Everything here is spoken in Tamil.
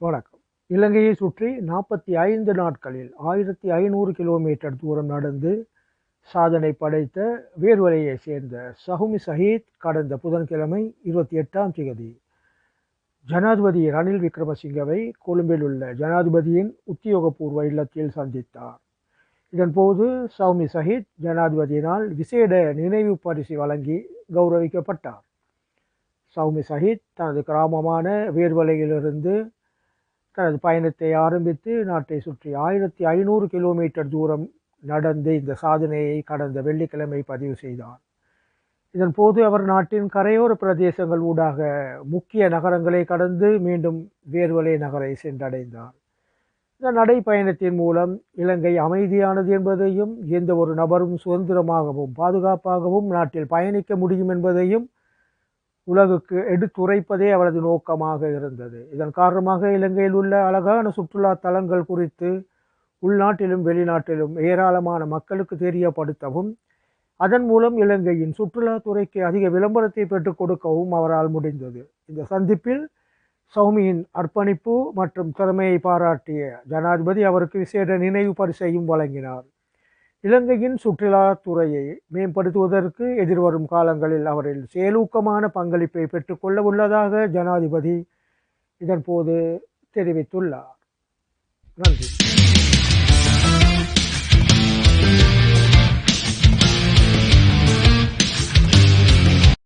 வணக்கம். இலங்கையை சுற்றி நாற்பத்தி ஐந்து நாட்களில் ஆயிரத்தி ஐநூறு கிலோமீட்டர் தூரம் நடந்து சாதனை படைத்த வேர்வலையை சேர்ந்த சஹுமி சஹீத் கடந்த புதன்கிழமை இருபத்தி எட்டாம் தேதி ஜனாதிபதி ரணில் விக்ரமசிங்கவை கொழும்பில் உள்ள ஜனாதிபதியின் உத்தியோகபூர்வ இல்லத்தில் சந்தித்தார். இதன்போது சௌமி சஹித் ஜனாதிபதியினால் விசேட நினைவு பரிசு வழங்கி கௌரவிக்கப்பட்டார். சௌமி சஹீத் தனது கிராமமான வேர்வலையிலிருந்து தனது பயணத்தை ஆரம்பித்து நாட்டை சுற்றி ஆயிரத்தி ஐநூறு கிலோமீட்டர் தூரம் நடந்து இந்த சாதனையை கடந்த வெள்ளிக்கிழமை பதிவு செய்தார். இதன் போது அவர் நாட்டின் கரையோர பிரதேசங்கள் ஊடாக முக்கிய நகரங்களை கடந்து மீண்டும் வேர்வலை நகரை சென்றடைந்தார். இந்த நடைப்பயணத்தின் மூலம் இலங்கை அமைதியானது என்பதையும் எந்த ஒரு நபரும் சுதந்திரமாகவும் பாதுகாப்பாகவும் நாட்டில் பயணிக்க முடியும் என்பதையும் உலகுக்கு எடுத்துரைப்பதே அவரது நோக்கமாக இருந்தது. இதன் காரணமாக இலங்கையில் உள்ள அழகான சுற்றுலா தலங்கள் குறித்து உள்நாட்டிலும் வெளிநாட்டிலும் ஏராளமான மக்களுக்கு தெரியப்படுத்தவும் அதன் மூலம் இலங்கையின் சுற்றுலாத்துறைக்கு அதிக விளம்பரத்தை பெற்றுக் கொடுக்கவும் அவரால் முடிந்தது. இந்த சந்திப்பில் சௌமியின் அர்ப்பணிப்பு மற்றும் திறமையை பாராட்டிய ஜனாதிபதி அவருக்கு விசேட நினைவு பரிசையும் வழங்கினார். இலங்கையின் சுற்றுலாத்துறையை மேம்படுத்துவதற்கு எதிர்வரும் காலங்களில் அவரில் செயலூக்கமான பங்களிப்பை பெற்றுக்கொள்ள உள்ளதாக ஜனாதிபதி இதன்போது தெரிவித்துள்ளார். நன்றி.